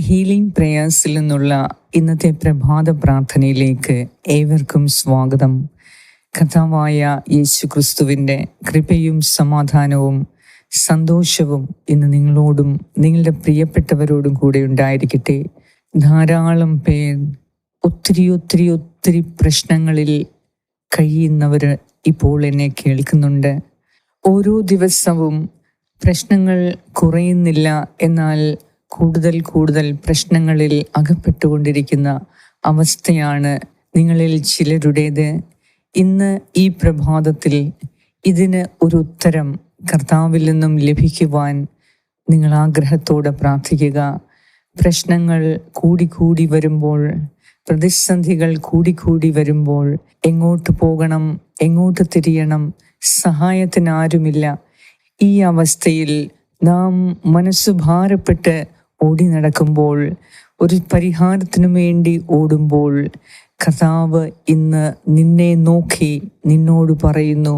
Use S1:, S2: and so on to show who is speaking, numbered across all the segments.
S1: Healing പ്രേയേഴ്സിൽ നിന്നുള്ള ഇന്നത്തെ പ്രഭാത പ്രാർത്ഥനയിലേക്ക് ഏവർക്കും സ്വാഗതം. കഥാവായ യേശു ക്രിസ്തുവിന്റെ കൃപയും സമാധാനവും സന്തോഷവും ഇന്ന് നിങ്ങളോടും നിങ്ങളുടെ പ്രിയപ്പെട്ടവരോടും കൂടെ ഉണ്ടായിരിക്കട്ടെ. ധാരാളം പേർ ഒത്തിരി ഒത്തിരി ഒത്തിരി പ്രശ്നങ്ങളിൽ കഴിയുന്നവർ ഇപ്പോൾ എന്നെ കേൾക്കുന്നുണ്ട്. ഓരോ ദിവസവും പ്രശ്നങ്ങൾ കുറയുന്നില്ല എന്നാൽ കൂടുതൽ കൂടുതൽ പ്രശ്നങ്ങളിൽ അകപ്പെട്ടുകൊണ്ടിരിക്കുന്ന അവസ്ഥയാണ് നിങ്ങളിൽ ചിലരുടേത്. ഇന്ന് ഈ പ്രഭാതത്തിൽ ഇതിന് ഒരു ഉത്തരം കർത്താവിൽ നിന്നും ലഭിക്കുവാൻ നിങ്ങൾ ആഗ്രഹത്തോടെ പ്രാർത്ഥിക്കുക. പ്രശ്നങ്ങൾ കൂടിക്കൂടി വരുമ്പോൾ പ്രതിസന്ധികൾ കൂടിക്കൂടി വരുമ്പോൾ എങ്ങോട്ട് പോകണം എങ്ങോട്ട് തിരിയണം സഹായത്തിന് ആരുമില്ല. ഈ അവസ്ഥയിൽ നാം മനസ്സ് ഭാരപ്പെട്ട് ഓടി നടക്കുമ്പോൾ ഒരു പരിഹാരത്തിനു വേണ്ടി ഓടുമ്പോൾ കർത്താവ് ഇന്ന് നിന്നെ നോക്കി നിന്നോട് പറയുന്നു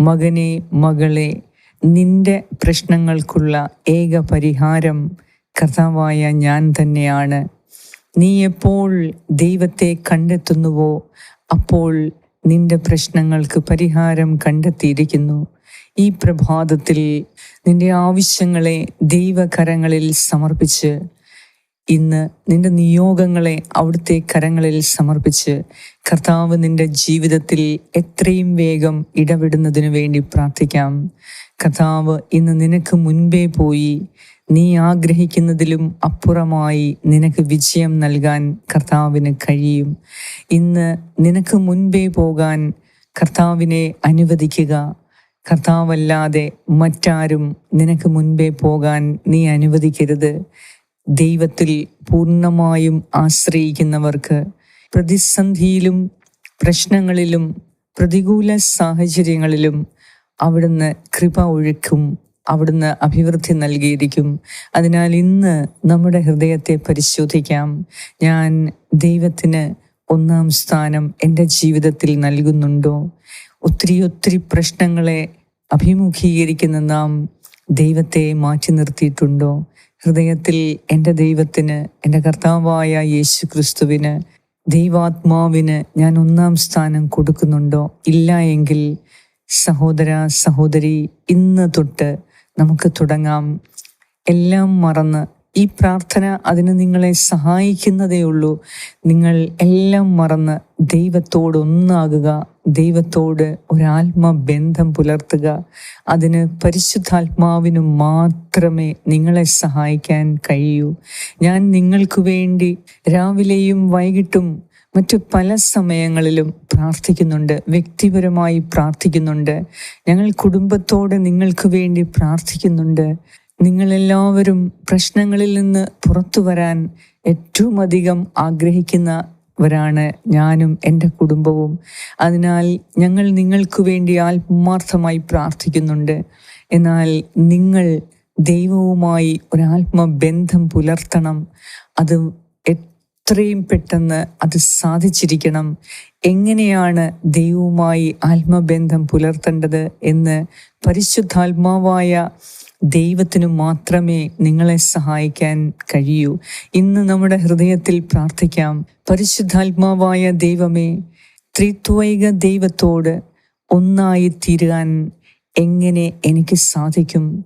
S1: മകനെ മകളെ നിന്റെ പ്രശ്നങ്ങൾക്കുള്ള ഏക പരിഹാരം കർത്താവായ ഞാൻ തന്നെയാണ്. നീ എപ്പോൾ ദൈവത്തെ കണ്ടെത്തുന്നുവോ അപ്പോൾ നിന്റെ പ്രശ്നങ്ങൾക്ക് പരിഹാരം കണ്ടെത്തിയിരിക്കുന്നു. ഈ പ്രഭാതത്തിൽ നിന്റെ ആവശ്യങ്ങളെ ദൈവകരങ്ങളിൽ സമർപ്പിച്ച് ഇന്ന് നിന്റെ നിയോഗങ്ങളെ അവിടുത്തെ കരങ്ങളിൽ സമർപ്പിച്ച് കർത്താവ് നിന്റെ ജീവിതത്തിൽ എത്രയും വേഗം ഇടപെടുന്നതിനു വേണ്ടി പ്രാർത്ഥിക്കാം. കർത്താവ് ഇന്ന് നിനക്ക് മുൻപേ പോയി നീ ആഗ്രഹിക്കുന്നതിലും അപ്പുറമായി നിനക്ക് വിജയം നൽകാൻ കർത്താവിന് കഴിയും. ഇന്ന് നിനക്ക് മുൻപേ പോകാൻ കർത്താവിനെ അനുവദിക്കുക. കർത്താവല്ലാതെ മറ്റാരും നിനക്ക് മുൻപേ പോകാൻ നീ അനുവദിക്കരുത്. ദൈവത്തിൽ പൂർണമായും ആശ്രയിക്കുന്നവർക്ക് പ്രതിസന്ധിയിലും പ്രശ്നങ്ങളിലും പ്രതികൂല സാഹചര്യങ്ങളിലും അവിടുന്ന് കൃപ ഒഴുക്കും അവിടുന്ന് അഭിവൃദ്ധി നൽകിയിരിക്കും. അതിനാൽ ഇന്ന് നമ്മുടെ ഹൃദയത്തെ പരിശോധിക്കാം. ഞാൻ ദൈവത്തിന് ഒന്നാം സ്ഥാനം എന്റെ ജീവിതത്തിൽ നൽകുന്നുണ്ടോ? ഒത്തിരി ഒത്തിരി പ്രശ്നങ്ങളെ അഭിമുഖീകരിക്കുന്ന നാം ദൈവത്തെ മാറ്റി നിർത്തിയിട്ടുണ്ടോ? ഹൃദയത്തിൽ എന്റെ ദൈവത്തിന് എന്റെ കർത്താവായ യേശു ക്രിസ്തുവിന് ദൈവാത്മാവിന് ഞാൻ ഒന്നാം സ്ഥാനം കൊടുക്കുന്നുണ്ടോ? ഇല്ല എങ്കിൽ സഹോദര സഹോദരി ഇന്ന് തൊട്ട് നമുക്ക് തുടങ്ങാം. എല്ലാം മറന്ന് ഈ പ്രാർത്ഥന അതിന് നിങ്ങളെ സഹായിക്കുന്നതേ ഉള്ളൂ. നിങ്ങൾ എല്ലാം മറന്ന് ദൈവത്തോട് ഒന്നാകുക ദൈവത്തോട് ഒരാത്മബന്ധം പുലർത്തുക. അതിന് പരിശുദ്ധാത്മാവിന് മാത്രമേ നിങ്ങളെ സഹായിക്കാൻ കഴിയൂ. ഞാൻ നിങ്ങൾക്ക് വേണ്ടി രാവിലെയും വൈകിട്ടും മറ്റു പല സമയങ്ങളിലും പ്രാർത്ഥിക്കുന്നുണ്ട് വ്യക്തിപരമായി പ്രാർത്ഥിക്കുന്നുണ്ട്. ഞങ്ങൾ കുടുംബത്തോടെ നിങ്ങൾക്ക് വേണ്ടി പ്രാർത്ഥിക്കുന്നുണ്ട്. നിങ്ങളെല്ലാവരും പ്രശ്നങ്ങളിൽ നിന്ന് പുറത്തു വരാൻ ഏറ്റവും അധികം ആഗ്രഹിക്കുന്നവരാണ് ഞാനും എന്റെ കുടുംബവും. അതിനാൽ ഞങ്ങൾ നിങ്ങൾക്ക് വേണ്ടി ആത്മാർത്ഥമായി പ്രാർത്ഥിക്കുന്നുണ്ട്. എന്നാൽ നിങ്ങൾ ദൈവവുമായി ഒരാത്മബന്ധം പുലർത്തണം. അത് എത്രയും പെട്ടെന്ന് അത് സാധിച്ചിരിക്കണം. എങ്ങനെയാണ് ദൈവവുമായി ആത്മബന്ധം പുലർത്തേണ്ടത് എന്ന് പരിശുദ്ധാത്മാവായ ദൈവത്തിനു മാത്രമേ നിങ്ങളെ സഹായിക്കാൻ കഴിയൂ. ഇന്ന് നമ്മുടെ ഹൃദയത്തിൽ പ്രാർത്ഥിക്കാം. പരിശുദ്ധാത്മാവായ ദൈവമേ ത്രിത്വൈക ദൈവത്തോട് ഒന്നായി തീരുവാൻ എങ്ങനെ എനിക്ക് സാധിക്കും?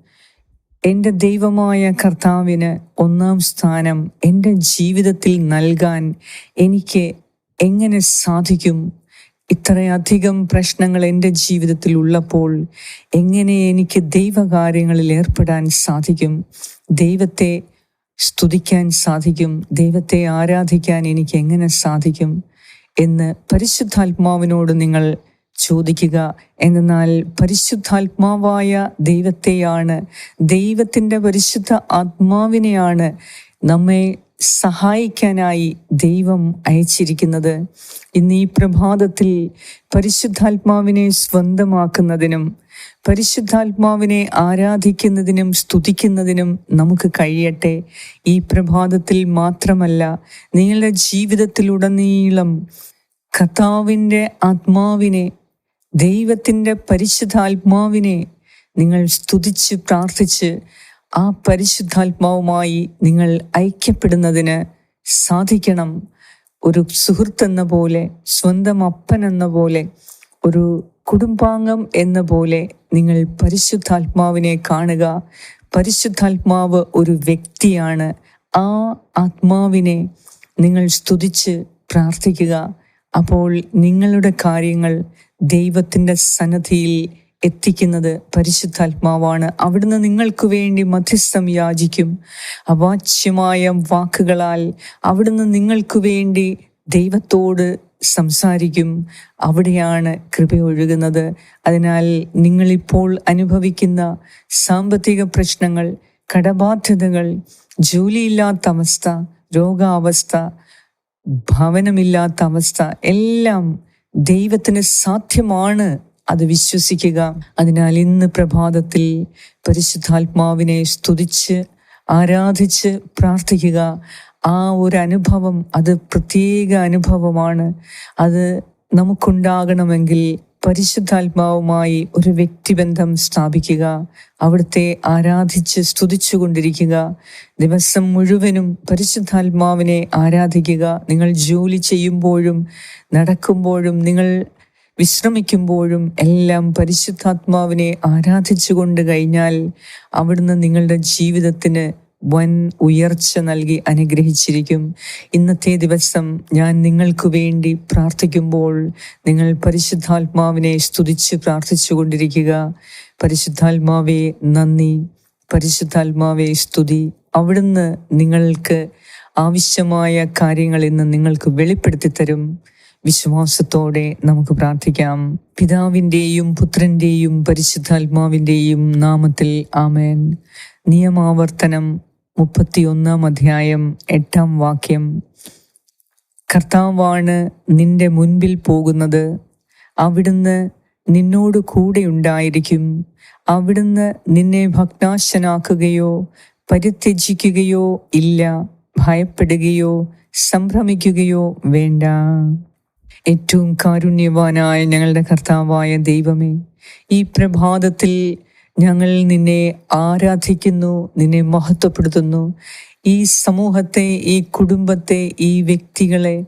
S1: എന്റെ ദൈവമായ കർത്താവിന് ഒന്നാം സ്ഥാനം എന്റെ ജീവിതത്തിൽ നൽകാൻ എനിക്ക് എങ്ങനെ സാധിക്കും? ഇത്രയധികം പ്രശ്നങ്ങൾ എന്റെ ജീവിതത്തിൽ ഉള്ളപ്പോൾ എങ്ങനെ എനിക്ക് ദൈവകാര്യങ്ങളിൽ ഏർപ്പെടാൻ സാധിക്കും? ദൈവത്തെ സ്തുതിക്കാൻ സാധിക്കും? ദൈവത്തെ ആരാധിക്കാൻ എനിക്ക് എങ്ങനെ സാധിക്കും? എന്ന് പരിശുദ്ധാത്മാവിനോട് നിങ്ങൾ ചോദിക്കുക. എന്നാൽ പരിശുദ്ധാത്മാവായ ദൈവത്തെയാണ് ദൈവത്തിന്റെ പരിശുദ്ധ ആത്മാവിനെയാണ് നമ്മെ സഹായിക്കാനായി ദൈവം അയച്ചിരിക്കുന്നത് ഇന്ന് ഈ പ്രഭാതത്തിൽ പരിശുദ്ധാത്മാവിനെ സ്വന്തമാക്കുന്നതിനും പരിശുദ്ധാത്മാവിനെ ആരാധിക്കുന്നതിനും സ്തുതിക്കുന്നതിനും നമുക്ക് കഴിയട്ടെ. ഈ പ്രഭാതത്തിൽ മാത്രമല്ല നിങ്ങളുടെ ജീവിതത്തിലുടനീളം കർത്താവിന്റെ ആത്മാവിനെ ദൈവത്തിന്റെ പരിശുദ്ധാത്മാവിനെ നിങ്ങൾ സ്തുതിച്ച് പ്രാർത്ഥിച്ച് ആ പരിശുദ്ധാത്മാവുമായി നിങ്ങൾ ഐക്യപ്പെടുന്നതിന് സാധിക്കണം. ഒരു സുഹൃത്തെന്ന പോലെ സ്വന്തം അപ്പൻ എന്ന പോലെ ഒരു കുടുംബാംഗം എന്ന പോലെ നിങ്ങൾ പരിശുദ്ധാത്മാവിനെ കാണുക. പരിശുദ്ധാത്മാവ് ഒരു വ്യക്തിയാണ്. ആ ആത്മാവിനെ നിങ്ങൾ സ്തുതിച്ച് പ്രാർത്ഥിക്കുക. അപ്പോൾ നിങ്ങളുടെ കാര്യങ്ങൾ ദൈവത്തിന്റെ സന്നദ്ധിയിൽ എത്തിക്കുന്നത് പരിശുദ്ധാത്മാവാണ്. അവിടുന്ന് നിങ്ങൾക്ക് വേണ്ടി മധ്യസ്ഥം യാചിക്കും. അവാച്യമായ വാക്കുകളാൽ അവിടുന്ന് നിങ്ങൾക്ക് വേണ്ടി ദൈവത്തോട് സംസാരിക്കും. അവിടെയാണ് കൃപ ഒഴുകുന്നത്. അതിനാൽ നിങ്ങളിപ്പോൾ അനുഭവിക്കുന്ന സാമ്പത്തിക പ്രശ്നങ്ങൾ കടബാധ്യതകൾ ജോലിയില്ലാത്ത അവസ്ഥ രോഗാവസ്ഥ ഭവനമില്ലാത്ത അവസ്ഥ എല്ലാം ദൈവത്തിന് സാധ്യമാണ് അത് വിശ്വസിക്കുക. അതിനാൽ ഇന്ന് പ്രഭാതത്തിൽ പരിശുദ്ധാത്മാവിനെ സ്തുതിച്ച് ആരാധിച്ച് പ്രാർത്ഥിക്കുക. ആ ഒരു അനുഭവം അത് പ്രത്യേക അനുഭവമാണ്. അത് നമുക്കുണ്ടാകണമെങ്കിൽ പരിശുദ്ധാത്മാവുമായി ഒരു വ്യക്തിബന്ധം സ്ഥാപിക്കുക. അവിടുത്തെ ആരാധിച്ച് സ്തുതിച്ചു കൊണ്ടിരിക്കുക ദിവസം മുഴുവനും പരിശുദ്ധാത്മാവിനെ ആരാധിക്കുക. നിങ്ങൾ ജോലി ചെയ്യുമ്പോഴും നടക്കുമ്പോഴും നിങ്ങൾ വിശ്രമിക്കുമ്പോഴും എല്ലാം പരിശുദ്ധാത്മാവിനെ ആരാധിച്ചുകൊണ്ട് കഴിഞ്ഞാൽ അവിടുന്ന് നിങ്ങളുടെ ജീവിതത്തിന് വൻ ഉയർച്ച നൽകി അനുഗ്രഹിച്ചിരിക്കും. ഇന്നത്തെ ദിവസം ഞാൻ നിങ്ങൾക്ക് വേണ്ടി പ്രാർത്ഥിക്കുമ്പോൾ നിങ്ങൾ പരിശുദ്ധാത്മാവിനെ സ്തുതിച്ച് പ്രാർത്ഥിച്ചു കൊണ്ടിരിക്കുക പരിശുദ്ധാത്മാവെ നന്ദി. പരിശുദ്ധാത്മാവെ സ്തുതി. അവിടുന്ന് നിങ്ങൾക്ക് ആവശ്യമായ കാര്യങ്ങൾ ഇന്ന് നിങ്ങൾക്ക് വെളിപ്പെടുത്തി തരും വിശ്വാസത്തോടെ നമുക്ക് പ്രാർത്ഥിക്കാം. പിതാവിന്റെയും പുത്രന്റെയും പരിശുദ്ധാത്മാവിന്റെയും നാമത്തിൽ ആമേൻ. നിയമാവർത്തനം മുപ്പത്തിയൊന്നാം അധ്യായം എട്ടാം വാക്യം. കർത്താവാണ് നിന്റെ മുൻപിൽ പോകുന്നത്. അവിടുന്ന് നിന്നോട് കൂടെ ഉണ്ടായിരിക്കും. അവിടുന്ന് നിന്നെ ഭക്നാശനാക്കുകയോ പരിത്യജിക്കുകയോ ഇല്ല. ഭയപ്പെടുകയോ സംഭ്രമിക്കുകയോ വേണ്ട. ഏറ്റവും കാരുണ്യവാനായ ഞങ്ങളുടെ കർത്താവായ ദൈവമേ ഈ പ്രഭാതത്തിൽ ഞങ്ങൾ നിന്നെ ആരാധിക്കുന്നു നിന്നെ മഹത്വപ്പെടുത്തുന്നു. ഈ സമൂഹത്തെ ഈ കുടുംബത്തെ ഈ വ്യക്തികളെ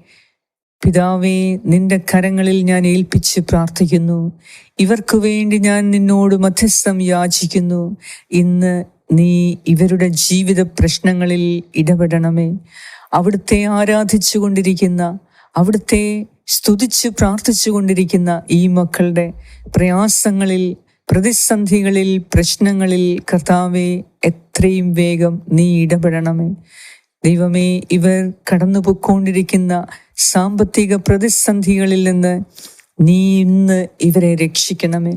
S1: പിതാവേ നിന്റെ കരങ്ങളിൽ ഞാൻ ഏൽപ്പിച്ച് പ്രാർത്ഥിക്കുന്നു. ഇവർക്ക് വേണ്ടി ഞാൻ നിന്നോട് മധ്യസ്ഥം യാചിക്കുന്നു. ഇന്ന് നീ ഇവരുടെ ജീവിത പ്രശ്നങ്ങളിൽ ഇടപെടണമേ. അവിടുത്തെ ആരാധിച്ചു കൊണ്ടിരിക്കുന്ന അവിടുത്തെ സ്തുതിച്ച് പ്രാർത്ഥിച്ചു കൊണ്ടിരിക്കുന്ന ഈ മക്കളുടെ പ്രയാസങ്ങളിൽ പ്രതിസന്ധികളിൽ പ്രശ്നങ്ങളിൽ കർത്താവെ എത്രയും വേഗം നീ ഇടപെടണമേ. ദൈവമേ ഇവർ കടന്നു സാമ്പത്തിക പ്രതിസന്ധികളിൽ നിന്ന് നീ ഇന്ന് ഇവരെ രക്ഷിക്കണമേ.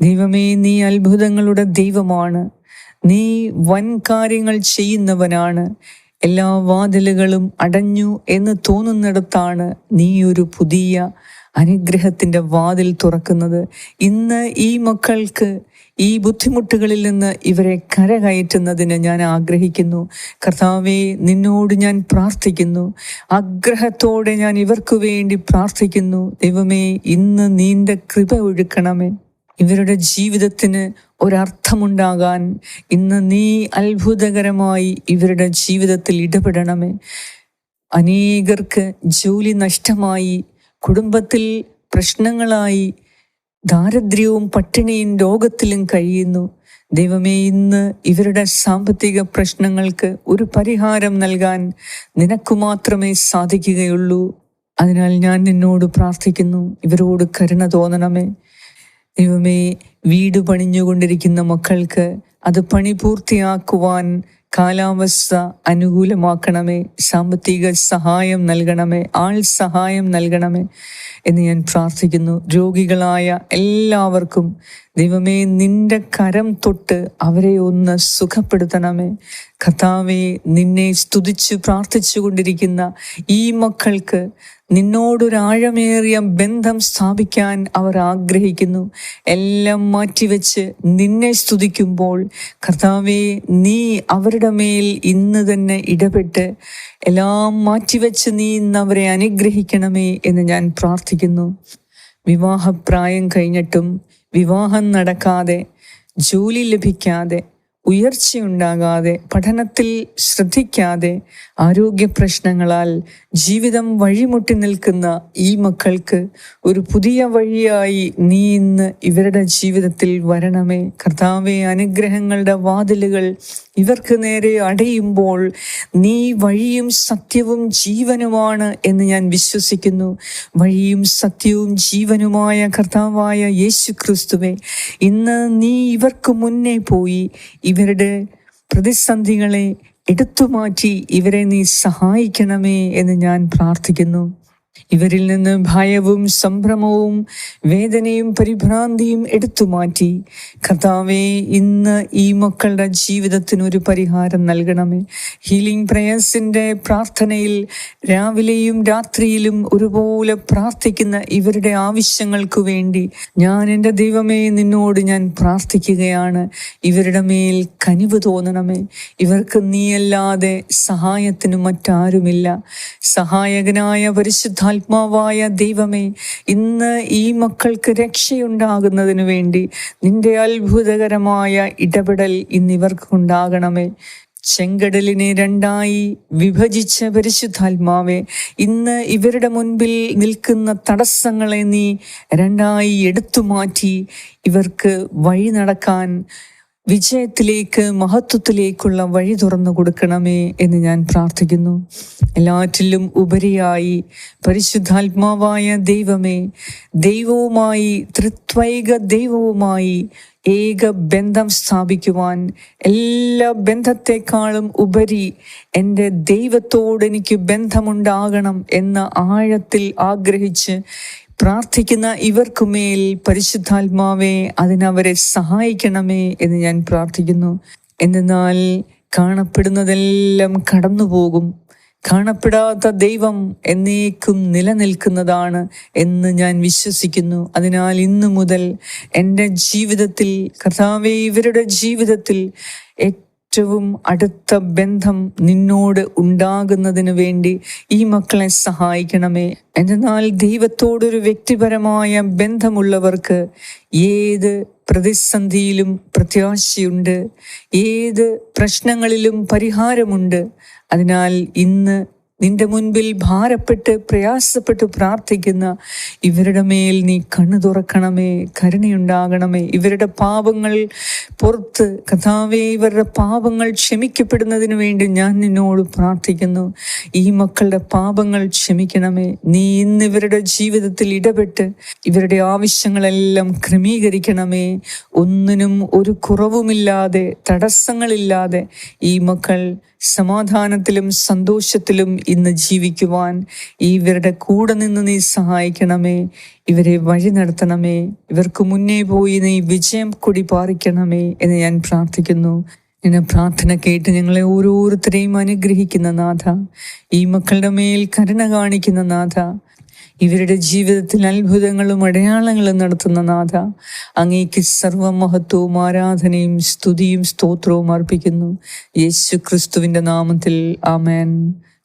S1: ദൈവമേ നീ അത്ഭുതങ്ങളുടെ ദൈവമാണ്. നീ വൻ കാര്യങ്ങൾ ചെയ്യുന്നവനാണ്. എല്ലാ വാതിലുകളും അടഞ്ഞു എന്ന് തോന്നുന്നിടത്താണ് നീ ഒരു പുതിയ അനുഗ്രഹത്തിന്റെ വാതിൽ തുറക്കുന്നത്. ഇന്ന് ഈ മക്കൾക്ക് ഈ ബുദ്ധിമുട്ടുകളിൽ നിന്ന് ഇവരെ കരകയറ്റുന്നതിന് ഞാൻ ആഗ്രഹിക്കുന്നു. കർത്താവെ നിന്നോട് ഞാൻ പ്രാർത്ഥിക്കുന്നു. ആഗ്രഹത്തോടെ ഞാൻ ഇവർക്ക് വേണ്ടി പ്രാർത്ഥിക്കുന്നു. ദൈവമേ ഇന്ന് നീന്റെ കൃപ ഒഴുക്കണമേ. ഇവരുടെ ജീവിതത്തിന് ഒരർത്ഥമുണ്ടാകാൻ ഇന്ന് നീ അത്ഭുതകരമായി ഇവരുടെ ജീവിതത്തിൽ ഇടപെടണമേ. അനേകർക്ക് ജോലി നഷ്ടമായി കുടുംബത്തിൽ പ്രശ്നങ്ങളായി ദാരിദ്ര്യവും പട്ടിണിയും രോഗത്തിലും കഴിയുന്നു. ദൈവമേ ഇന്ന് ഇവരുടെ സാമ്പത്തിക പ്രശ്നങ്ങൾക്ക് ഒരു പരിഹാരം നൽകാൻ നിനക്കു മാത്രമേ സാധിക്കുകയുള്ളൂ. അതിനാൽ ഞാൻ നിന്നോട് പ്രാർത്ഥിക്കുന്നു ഇവരോട് കരുണ തോന്നണമേ. ദൈവമേ വീട് പണിഞ്ഞുകൊണ്ടിരിക്കുന്ന മക്കൾക്ക് അത് പണി പൂർത്തിയാക്കുവാൻ കാലാവസ്ഥ അനുകൂലമാക്കണമേ. സാമ്പത്തിക സഹായം നൽകണമേ. ആൾ സഹായം നൽകണമേ എന്ന് ഞാൻ പ്രാർത്ഥിക്കുന്നു. രോഗികളായ എല്ലാവർക്കും ദൈവമേ നിന്റെ കരം തൊട്ട് അവരെ ഒന്ന് സുഖപ്പെടുത്തണമേ. കഥാവെ നിന്നെ സ്തുതിച്ച് പ്രാർത്ഥിച്ചു കൊണ്ടിരിക്കുന്ന ഈ മക്കൾക്ക് നിന്നോടൊരാഴമേറിയ ബന്ധം സ്ഥാപിക്കാൻ അവർ ആഗ്രഹിക്കുന്നു. എല്ലാം മാറ്റിവെച്ച് നിന്നെ സ്തുതിക്കുമ്പോൾ കർത്താവെ നീ അവരുടെ മേൽ ഇന്ന് തന്നെ ഇടപെട്ട് എല്ലാം മാറ്റിവെച്ച് നീ ഇന്ന് അവരെ അനുഗ്രഹിക്കണമേ എന്ന് ഞാൻ പ്രാർത്ഥിക്കുന്നു. വിവാഹപ്രായം കഴിഞ്ഞിട്ടും വിവാഹം നടക്കാതെ ജോലി ലഭിക്കാതെ ഉയർച്ചയുണ്ടാകാതെ പഠനത്തിൽ ശ്രദ്ധിക്കാതെ ആരോഗ്യ പ്രശ്നങ്ങളാൽ ജീവിതം വഴിമുട്ടി നിൽക്കുന്ന ഈ മക്കൾക്ക് ഒരു പുതിയ വഴിയായി നീ ഇന്ന് ഇവരുടെ ജീവിതത്തിൽ വരണമേ. കർത്താവെ അനുഗ്രഹങ്ങളുടെ വാതിലുകൾ ഇവർക്ക് നേരെ അടയുമ്പോൾ നീ വഴിയും സത്യവും ജീവനുമാണ് എന്ന് ഞാൻ വിശ്വസിക്കുന്നു. വഴിയും സത്യവും ജീവനുമായ കർത്താവായ യേശു ക്രിസ്തുവെ ഇന്ന് നീ ഇവർക്ക് മുന്നേ പോയി ഇവരുടെ പ്രതിസന്ധികളെ എടുത്തുമാറ്റി ഇവരെ നീ സഹായിക്കണമേ എന്ന് ഞാൻ പ്രാർത്ഥിക്കുന്നു. ഇവരിൽ നിന്ന് ഭയവും സംഭ്രമവും വേദനയും പരിഭ്രാന്തിയും എടുത്തു മാറ്റി. കർത്താവെ ഇന്ന് ഈ മക്കളുടെ ജീവിതത്തിന് ഒരു പരിഹാരം നൽകണമേ. ഹീലിംഗ് പ്രേയേഴ്സിന്റെ പ്രാർത്ഥനയിൽ രാവിലെയും രാത്രിയിലും ഒരുപോലെ പ്രാർത്ഥിക്കുന്ന ഇവരുടെ ആവശ്യങ്ങൾക്ക് വേണ്ടി ഞാൻ എന്റെ ദൈവമേ നിന്നോട് ഞാൻ പ്രാർത്ഥിക്കുകയാണ്. ഇവരുടെ മേൽ കനിവ് തോന്നണമേ. ഇവർക്ക് നീയല്ലാതെ സഹായത്തിന് മറ്റാരുമില്ല. സഹായകനായ പരിശുദ്ധാത്മാവായ ദൈവമേ ഇന്ന് ഈ മക്കൾക്ക് രക്ഷയുണ്ടാകുന്നതിനു വേണ്ടി നിന്റെ അത്ഭുതകരമായ ഇടപെടൽ ഇന്ന് ഇവർക്ക് ഉണ്ടാകണമേ ചെങ്കടലിനെ രണ്ടായി വിഭജിച്ച പരിശുദ്ധാത്മാവെ ഇന്ന് ഇവരുടെ മുൻപിൽ നിൽക്കുന്ന തടസ്സങ്ങളെ നീ രണ്ടായി എടുത്തു മാറ്റി ഇവർക്ക് വഴി നടക്കാൻ വിജയത്തിലേക്ക് മഹത്വത്തിലേക്കുള്ള വഴി തുറന്നു കൊടുക്കണമേ എന്ന് ഞാൻ പ്രാർത്ഥിക്കുന്നു. എല്ലാറ്റിലും ഉപരിയായി പരിശുദ്ധാത്മാവായ ദൈവമേ ദൈവവുമായി ത്രിത്വൈക ദൈവവുമായി ഏക ബന്ധം സ്ഥാപിക്കുവാൻ എല്ലാ ബന്ധത്തെക്കാളും ഉപരി എന്റെ ദൈവത്തോട് എനിക്ക് ബന്ധമുണ്ടാകണം എന്ന ആഴത്തിൽ ആഗ്രഹിച്ച് പ്രാർത്ഥിക്കുന്ന ഇവർക്കുമേൽ പരിശുദ്ധാത്മാവേ അതിനവരെ സഹായിക്കണമേ എന്ന് ഞാൻ പ്രാർത്ഥിക്കുന്നു. എന്നാൽ കാണപ്പെടുന്നതെല്ലാം കടന്നുപോകും. കാണപ്പെടാത്ത ദൈവം എന്നേക്കും നിലനിൽക്കുന്നതാണ് എന്ന് ഞാൻ വിശ്വസിക്കുന്നു. അതിനാൽ ഇന്നു മുതൽ എന്റെ ജീവിതത്തിൽ കർത്താവെ ഇവരുടെ ജീവിതത്തിൽ ഏറ്റവും അടുത്ത ബന്ധം നിന്നോട് ഉണ്ടാകുന്നതിന് വേണ്ടി ഈ മക്കളെ സഹായിക്കണമേ. എന്നാൽ ദൈവത്തോടൊരു വ്യക്തിപരമായ ബന്ധമുള്ളവർക്ക് ഏത് പ്രതിസന്ധിയിലും പ്രത്യാശയുണ്ട് ഏത് പ്രശ്നങ്ങളിലും പരിഹാരമുണ്ട്. അതിനാൽ ഇന്ന് നിന്റെ മുൻപിൽ ഭാരപ്പെട്ട് പ്രയാസപ്പെട്ട് പ്രാർത്ഥിക്കുന്ന ഇവരുടെ മേൽ നീ കണ്ണു തുറക്കണമേ കരുണയുണ്ടാകണമേ. ഇവരുടെ പാപങ്ങൾ പുറത്ത് കഥാവേ ഇവരുടെ പാപങ്ങൾ ക്ഷമിക്കപ്പെടുന്നതിന് വേണ്ടി ഞാൻ നിന്നോട് പ്രാർത്ഥിക്കുന്നു. ഈ മക്കളുടെ പാപങ്ങൾ ക്ഷമിക്കണമേ. നീ ഇന്ന് ഇവരുടെ ജീവിതത്തിൽ ഇടപെട്ട് ഇവരുടെ ആവശ്യങ്ങളെല്ലാം ക്രമീകരിക്കണമേ. ഒന്നിനും ഒരു കുറവുമില്ലാതെ തടസ്സങ്ങളില്ലാതെ ഈ മക്കൾ സമാധാനത്തിലും സന്തോഷത്തിലും ഇന്ന് ജീവിക്കുവാൻ ഇവരുടെ കൂടെ നിന്ന് നീ സഹായിക്കണമേ. ഇവരെ വഴി നടത്തണമേ. ഇവർക്ക് മുന്നേ പോയി നീ വിജയം കൊടി പാറിക്കണമേ എന്ന് ഞാൻ പ്രാർത്ഥിക്കുന്നു. നിന്നെ പ്രാർത്ഥന കേട്ട് ഞങ്ങളെ ഓരോരുത്തരെയും അനുഗ്രഹിക്കുന്ന നാഥ. ഈ മക്കളുടെ മേൽ കരുണ കാണിക്കുന്ന നാഥ. ഇവരുടെ ജീവിതത്തിൽ അത്ഭുതങ്ങളും അടയാളങ്ങളും നടത്തുന്ന നാഥ. അങ്ങേക്ക് സർവമഹത്വവും ആരാധനയും സ്തുതിയും സ്തോത്രവും അർപ്പിക്കുന്നു. യേശു ക്രിസ്തുവിന്റെ നാമത്തിൽ ആമേൻ.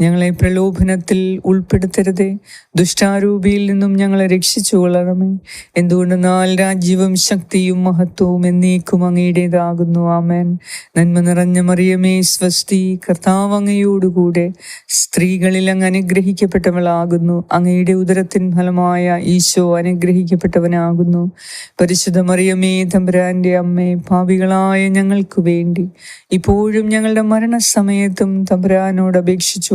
S1: ഞങ്ങളെ പ്രലോഭനത്തിൽ ഉൾപ്പെടുത്തരുതേ. ദുഷ്ടാരൂപിയിൽ നിന്നും ഞങ്ങളെ രക്ഷിച്ചു കൊള്ളണമേ. എന്തുകൊണ്ടെന്നാൽ രാജ്യവും ശക്തിയും മഹത്വവും എന്നേക്കും അങ്ങയുടേതാകുന്നു. ആമേൻ. നന്മ നിറഞ്ഞ മറിയമേ സ്വസ്തി. കർത്താവ് അങ്ങയോടുകൂടെ സ്ത്രീകളിൽ അങ്ങ് അനുഗ്രഹിക്കപ്പെട്ടവളാകുന്നു. അങ്ങയുടെ ഉദരത്തിൻ ഫലമായ ഈശോ അനുഗ്രഹിക്കപ്പെട്ടവനാകുന്നു. പരിശുദ്ധ മറിയമേ തമ്പുരാന്റെ അമ്മേ പാപികളായ ഞങ്ങൾക്ക് വേണ്ടി ഇപ്പോഴും ഞങ്ങളുടെ മരണസമയത്തും തമ്പുരാനോട് അപേക്ഷിച്ചു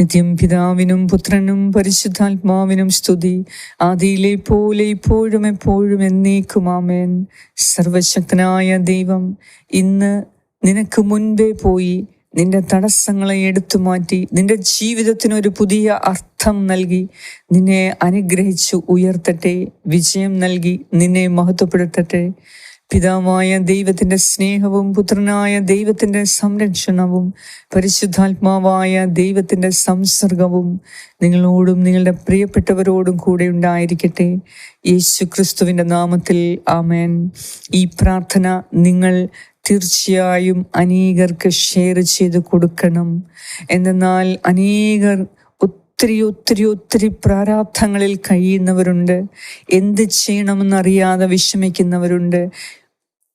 S1: നിത്യം പിതാവിനും പുത്രനും പരിശുദ്ധാത്മാവിനും സ്തുതി. ആദിയിലെ പോലെ ഇപ്പോഴും എപ്പോഴും എന്നേക്കും ആമേൻ. സർവശക്തനായ ദൈവം ഇന്ന് നിനക്ക് മുൻപേ പോയി നിന്റെ തടസ്സങ്ങളെ എടുത്തു മാറ്റി നിന്റെ ജീവിതത്തിന് ഒരു പുതിയ അർത്ഥം നൽകി നിന്നെ അനുഗ്രഹിച്ചു ഉയർത്തട്ടെ വിജയം നൽകി നിന്നെ മഹത്വപ്പെടുത്തട്ടെ. പിതാവായ ദൈവത്തിന്റെ സ്നേഹവും പുത്രനായ ദൈവത്തിന്റെ സംരക്ഷണവും പരിശുദ്ധാത്മാവായ ദൈവത്തിന്റെ സംസർഗവും നിങ്ങളോടും നിങ്ങളുടെ പ്രിയപ്പെട്ടവരോടും കൂടെ ഉണ്ടായിരിക്കട്ടെ. യേശു ക്രിസ്തുവിന്റെ നാമത്തിൽ ആമേൻ. ഈ പ്രാർത്ഥന നിങ്ങൾ തീർച്ചയായും അനേകർക്ക് ഷെയർ ചെയ്ത് കൊടുക്കണം. എന്നാൽ അനേകർ ഒത്തിരി ഒത്തിരി ഒത്തിരി പ്രാരാബ്ധങ്ങളിൽ കഴിയുന്നവരുണ്ട്. എന്ത് ചെയ്യണമെന്നറിയാതെ വിഷമിക്കുന്നവരുണ്ട്.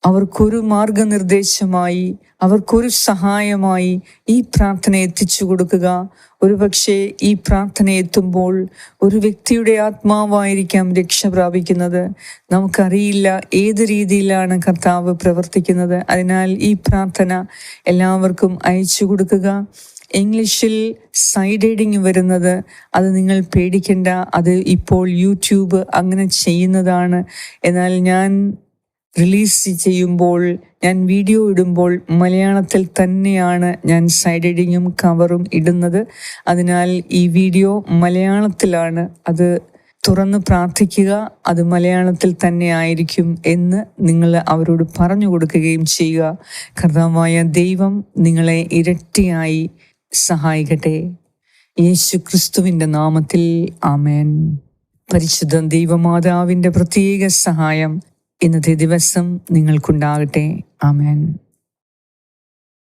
S1: അവർക്കൊരു മാർഗനിർദ്ദേശമായി അവർക്കൊരു സഹായമായി ഈ പ്രാർത്ഥന എത്തിച്ചു കൊടുക്കുക. ഒരുപക്ഷെ ഈ പ്രാർത്ഥന എത്തുമ്പോൾ ഒരു വ്യക്തിയുടെ ആത്മാവായിരിക്കാം രക്ഷ പ്രാപിക്കുന്നത്. നമുക്കറിയില്ല ഏത് രീതിയിലാണ് കർത്താവ് പ്രവർത്തിക്കുന്നത്. അതിനാൽ ഈ പ്രാർത്ഥന എല്ലാവർക്കും അയച്ചു കൊടുക്കുക. ഇംഗ്ലീഷിൽ സൈഡ് റീഡിങ് വരുന്നത് അത് നിങ്ങൾ പേടിക്കേണ്ട. അത് ഇപ്പോൾ യൂട്യൂബ് അങ്ങനെ ചെയ്യുന്നതാണ്. എന്നാൽ ഞാൻ റിലീസ് ചെയ്യുമ്പോൾ ഞാൻ വീഡിയോ ഇടുമ്പോൾ മലയാളത്തിൽ തന്നെയാണ് ഞാൻ സൈഡ് എഡിങ്ങും കവറും ഇടുന്നത്. അതിനാൽ ഈ വീഡിയോ മലയാളത്തിലാണ് അത് തുറന്ന് പ്രാർത്ഥിക്കുക അത് മലയാളത്തിൽ തന്നെ ആയിരിക്കും എന്ന് നിങ്ങൾ അവരോട് പറഞ്ഞു കൊടുക്കുകയും ചെയ്യുക. കർത്താവായ ദൈവം നിങ്ങളെ ഇരട്ടിയായി സഹായിക്കട്ടെ. യേശു ക്രിസ്തുവിന്റെ നാമത്തിൽ ആമേൻ. പരിശുദ്ധ ദൈവമാതാവിന്റെ പ്രത്യേക സഹായം ഇന്നത്തെ ദിവസം നിങ്ങൾക്കുണ്ടാകട്ടെ. ആമേൻ.